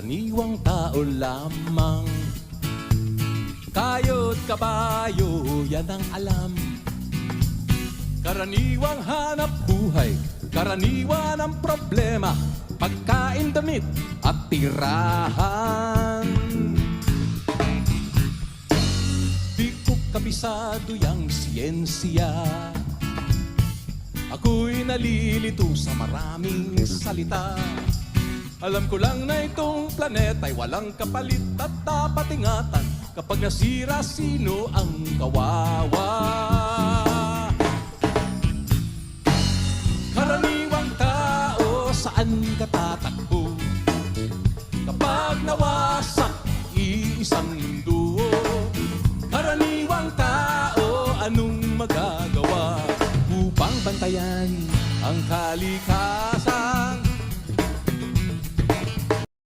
Niwang tao lamang. Kayo't kabayo, yan ang alam. Karaniwang hanap buhay Karaniwan ang problema. Pagkain, damit at tirahan. Di ko kabisado yang siyensya. Ako'y nalilito sa maraming salita alam ko lang na itong planeta'y walang kapalit at dapat ingatan kapag nasira sino ang kawawa. Karaniwang tao, saan ka tatakbo? Kapag nawasak, iisang mundo. Karaniwang tao, anong magagawa upang bantayan ang kalikasan?